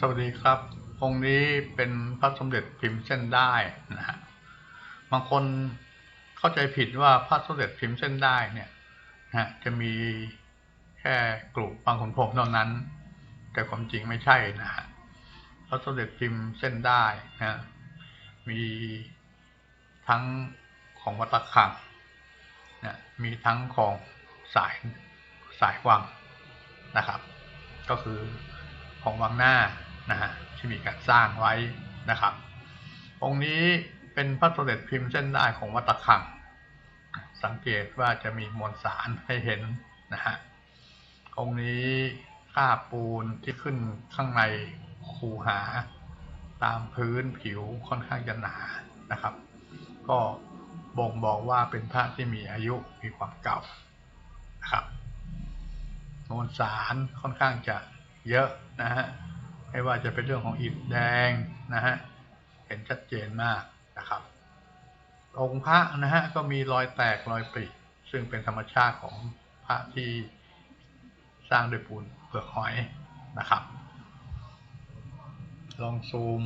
สวัสดีครับ องค์นี้เป็นพระสมเด็จพิมพ์เส้นได้นะฮะ บางคนเข้าใจผิดว่าพระสมเด็จพิมพ์เส้นได้เนี่ยนะฮะจะมีแค่กลุ่มบางคนผมเท่านั้น แต่ความจริงไม่ใช่นะฮะ พระสมเด็จพิมพ์เส้นได้นะฮะมีทั้งของวัดตะขังนะมีทั้งของสายสายวังนะครับ ก็คือของวังหน้า นะฮะที่มีการสร้างไว้นะครับ องค์นี้เป็นพระสมเด็จพิมพ์เส้นได้ของวัดตะขัง สังเกตว่าจะมีมวลสารให้เห็นนะฮะองค์นี้ค่าปูนที่ขึ้นข้างในคูหาตามพื้นผิวค่อนข้างจะหนานะครับ ก็บ่งบอกว่าเป็นพระที่มีอายุมีความเก่านะครับมวลสารค่อนข้างจะเยอะนะฮะ ไม่ว่าจะเป็นเรื่องของอิฐแดงนะฮะเห็นชัดเจนมากนะครับ องค์พระนะฮะก็มีรอยแตกรอยปริซึ่งเป็นธรรมชาติของพระที่สร้างด้วยปูนเปลือกหอยนะครับ ลองซูม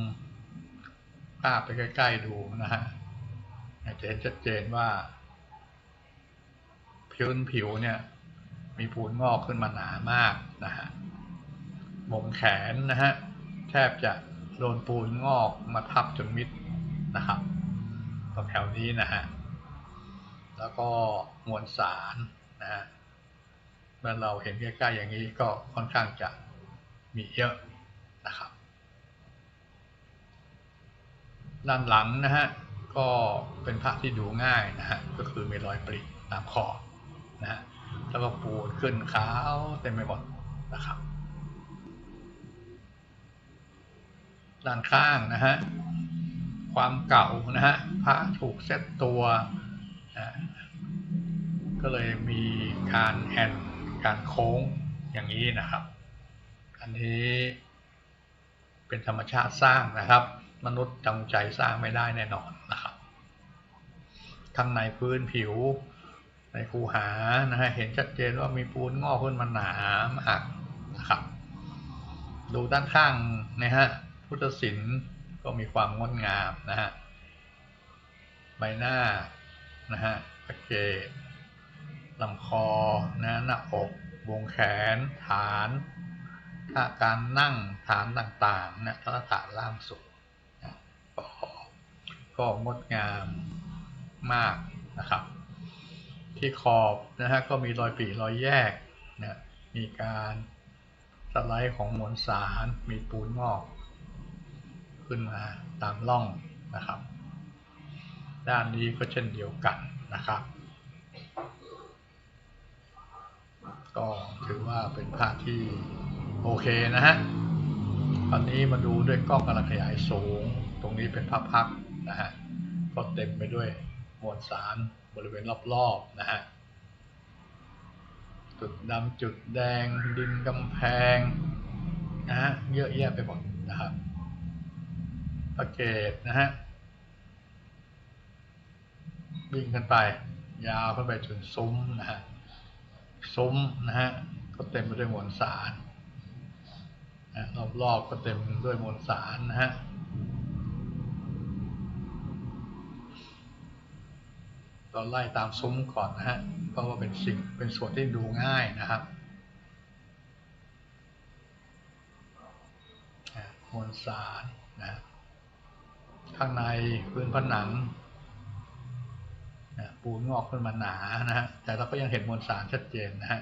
ภาพไปใกล้ ๆ ดูนะฮะจะเห็นชัดเจนว่าผิวผิวเนี่ย มีปูนงอกขึ้นมาหนามากนะฮะ มงแขนนะฮะแทบจะโดนปูนงอกมาทับจนมิดนะครับตรงแถวนี้นะฮะแล้วก็มวลสารนะฮะเมื่อเราเห็นใกล้ๆอย่างนี้ก็ค่อนข้างจะมีเยอะนะครับ ด้านหลังนะฮะก็เป็นพระที่ดูง่ายนะฮะก็คือมีรอยปริตามขอนะฮะแล้วก็ปูนขึ้นขาวเต็มไปหมดนะครับ ด้านข้างนะฮะความเก่านะฮะพระถูกเซตตัวนะก็เลยมีการแอนการโค้งอย่างนี้นะครับ อันนี้เป็นธรรมชาติสร้างนะครับ มนุษย์จงใจสร้างไม่ได้แน่นอนนะครับข้างในพื้นผิวในคูหานะฮะเห็นชัดเจนว่ามีปูนงอกขึ้นมาหนามากนะครับ ดูด้านข้างนะฮะ พุทธศิลป์ก็มีความงดงามนะฮะใบหน้านะฮะตะเกตลำคอนะหน้าอกวงแขน ฐานท่าการนั่งฐานต่างๆนะลักษณะล่างสุดนะก็งดงามมากนะครับ ที่ขอบนะฮะก็มีรอยปีรอยแยกนะมีการสไลด์ของมวลสารมีปูนงอก ขึ้นมาตามร่องนะครับ ด้านนี้ก็เช่นเดียวกันนะครับ ก็ถือว่าเป็นภาพที่โอเคนะฮะตอนนี้มาดูด้วยกล้องกำลังขยายสูง ตรงนี้เป็นภาพพักนะฮะก็เต็มไปด้วยมวลสารบริเวณรอบๆนะฮะจุดดำจุดแดงดินกำแพงนะฮะเยอะแยะไปหมดนะครับ ตะเกตนะฮะวิ่งขึ้นไป ยาวขึ้นไปจนซุ้มนะฮะซุ้มนะฮะก็เต็มไปด้วยมวลสารนะรอบๆก็เต็มด้วยมวลสารนะฮะเราไล่ตามซุ้มก่อนนะฮะเพราะว่าเป็นสิ่งเป็นส่วนที่ดูง่ายนะครับมวลสารนะ ข้างในพื้นผนังปูนงอกขึ้นมาหนานะฮะแต่เราก็ยังเห็นมวลสารชัดเจนนะฮะ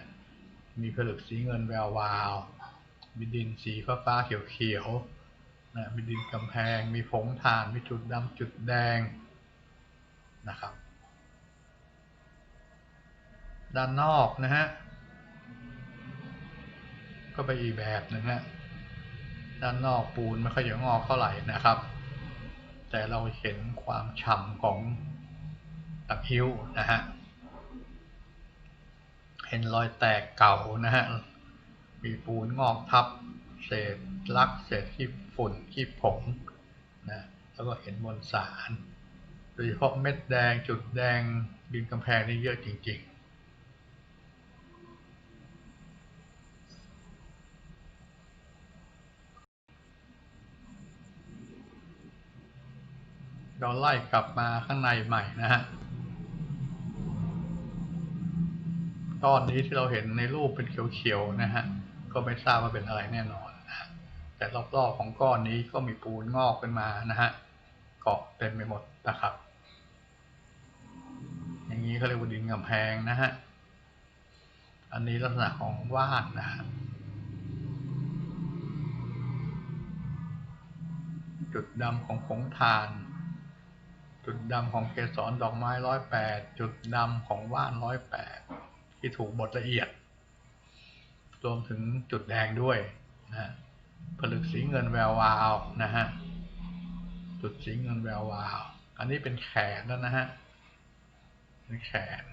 มีผลึกสีเงินแวววาวมีดินสีฟ้าฟ้าๆเขียวเขียวๆนะมีดินกำแพง มีผงถ่าน มีจุดดำจุดแดงนะครับ ด้านนอกนะฮะก็ไปอีกแบบหนึ่งฮะด้านนอกปูนไม่ค่อยจะงอกเท่าไหร่นะครับ แต่เราเห็นความฉ่ำของตะคิ้วนะฮะ เห็นรอยแตกเก่านะฮะ มีปูนงอกทับ เศษลักเศษขี้ฝุ่นขี้ผงนะ แล้วก็เห็นมวลสาร โดยเฉพาะเม็ดแดงจุดแดงดินกำแพงนี่เยอะจริง ๆ เราไล่กลับมาข้างในใหม่นะฮะก้อนนี้ที่เราเห็นในรูปเป็นเขียวๆนะฮะ ก็ไม่ทราบว่าเป็นอะไรแน่นอนนะฮะแต่รอบๆของก้อนนี้ก็มีปูนงอกขึ้นมานะฮะ เกาะเต็มไปหมดนะครับ อย่างนี้เขาเรียกว่าดินกำแพงนะฮะ อันนี้ลักษณะของว่านนะฮะ จุดดำของผงทาน จุดดำของเกสรดอกไม้ร้อยแปดจุดดำของว่านร้อยแปดที่ถูกบดละเอียด รวมถึงจุดแดงด้วยนะผลึกสีเงินแวววาวนะฮะจุดสีเงินแวววาว อันนี้เป็นแขนแล้วนะฮะเป็นแขน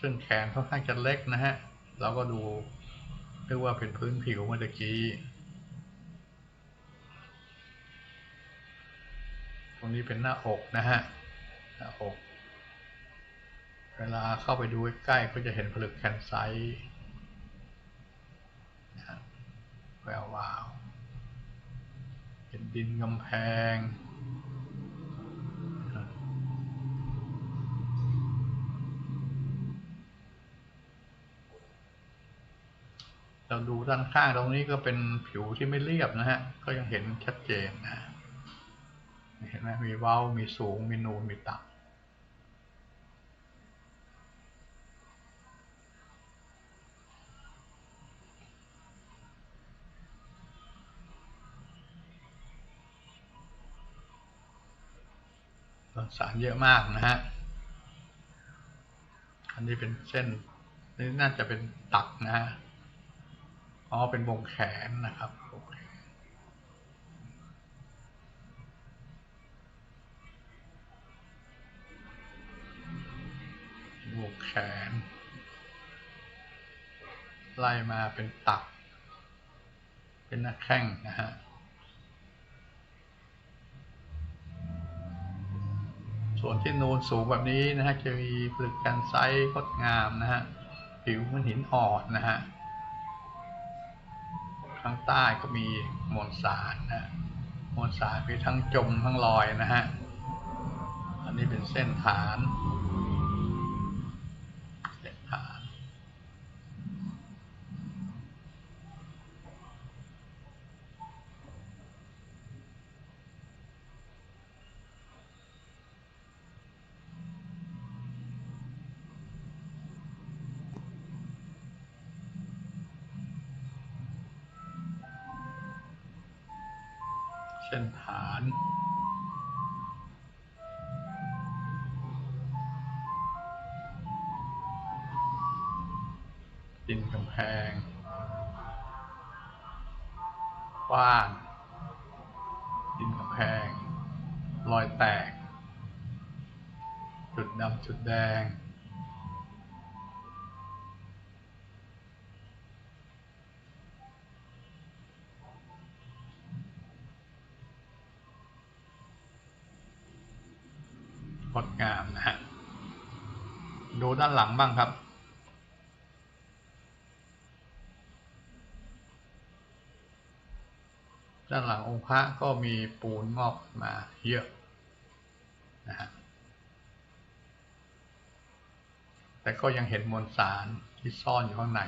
ซึ่งแขนค่อนข้างจะเล็กนะฮะเราก็ดูเรียกว่าเป็นพื้นผิวเมื่อกี้ ตรง นี้เป็นหน้าอกนะฮะหน้าอก เวลาเข้าไปดูใกล้ก็จะเห็นผลึกแคนไซต์แวววาวเป็นดินกำแพงเราดูด้านข้างตรงนี้ก็เป็นผิวที่ไม่เรียบนะฮะ ก็ยังเห็นชัดเจนนะ เห็นไหมมีเว้า มีสูง มีนูน มีต่ำสารเยอะมากนะฮะ อันนี้เป็นเส้น นี่น่าจะเป็นตักนะฮะ อ๋อ เป็นวงแขนนะครับ บวงแขน ไล่มาเป็นตักเป็นหน้าแข้งนะฮะ ส่วนที่นูนสูงแบบนี้นะฮะ จะมีผลึกกันไซส์งดงามนะฮะ ผิวหมันหินอ่อนนะฮะ ข้างใต้ก็มีมวลสารนะมวลสารมีทั้งจมทั้งลอยนะฮะ อันนี้เป็นเส้นฐาน เส้นฐานดินกำแพงกว้างดินกำแพง รอยแตก จุดดำจุดแดง ดงามนะฮะดูด้านหลังบ้างครับ ด้านหลังองค์พระก็มีปูนงอกมาเยอะนะฮะแต่ก็ยังเห็นมวลสารที่ซ่อนอยู่ข้างใน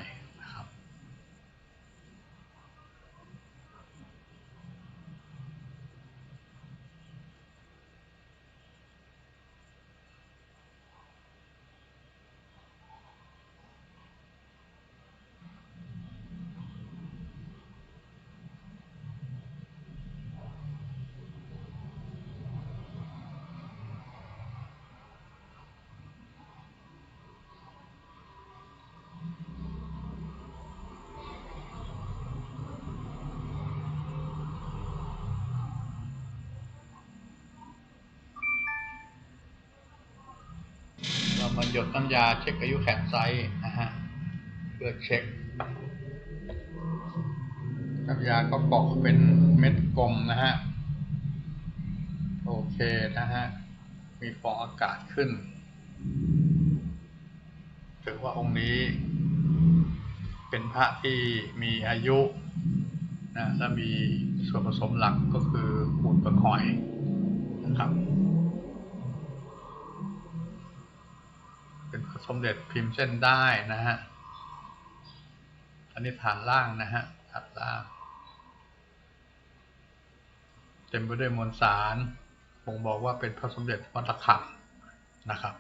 มาหยดน้ำยาเช็คอายุแขนไซส์นะฮะเพื่อเช็คน้ำยาก็เกาะเป็นเม็ดกลมนะฮะ โอเคนะฮะ มีฟองอากาศขึ้น ถือว่าองค์นี้ เป็นพระที่มีอายุนะและมีส่วนผสมหลักก็คือปูนปลือกหอยนะครับ สมเด็จพิมพ์เส้นได้นะฮะ อันนี้ฐานล่างนะฮะฐานล่าง เต็มไปด้วยมวลสารผมบอกว่าเป็นพระสมเด็จวัดระฆังนะครับ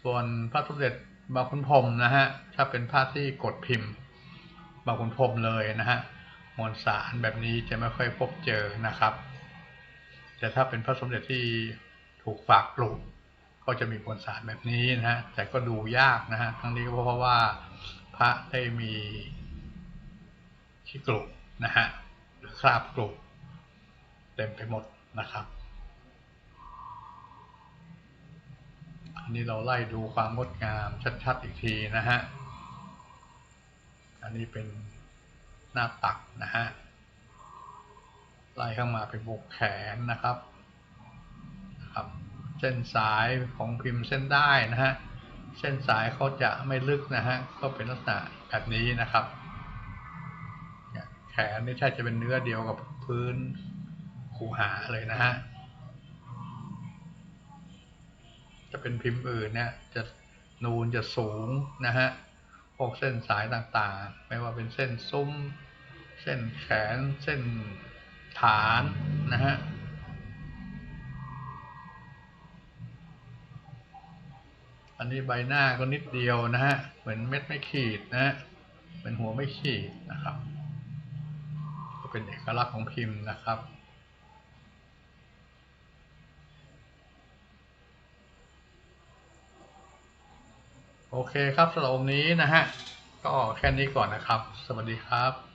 ส่วนพระสมเด็จบางขุนพรมนะฮะ ถ้าเป็นพระที่กดพิมพ์บางขุนพรมเลยนะฮะ มวลสารแบบนี้จะไม่ค่อยพบเจอนะครับ แต่ถ้าเป็นพระสมเด็จที่ถูกฝากปลูก ก็จะมีมวลสารแบบนี้นะฮะแต่ก็ดูยากนะฮะทั้งนี้ก็เพราะว่าพระได้มีขี้กลุนะฮะหรือคราบกลุเต็มไปหมดนะครับ อันนี้เราไล่ดูความงดงามชัดๆอีกทีนะฮะ อันนี้เป็นหน้าตักนะฮะ ไล่เข้ามาเป็นวงแขนนะครับนะครับ เส้นสายของพิมพ์เส้นได้นะฮะ เส้นสายเขาจะไม่ลึกนะฮะ ก็เป็นลักษณะแบบนี้นะครับ แขนนี่ใช่จะเป็นเนื้อเดียวกับพื้นคูหาเลยนะฮะ จะเป็นพิมพ์อื่นเนี่ยจะนูนจะสูงนะฮะ พวกเส้นสายต่างๆ ไม่ว่าเป็นเส้นซุ้ม เส้นแขน เส้นฐานนะฮะ อันนี้ใบหน้าก็นิดเดียวนะฮะ เหมือนเม็ดไม่ขีดนะฮะเป็นหัวไม่ขีดนะครับ ก็เป็นเอกลักษณ์ของพิมพ์นะครับโอเคครับสำหรับองนี้นะฮะ ก็แค่นี้ก่อนนะครับ สวัสดีครับ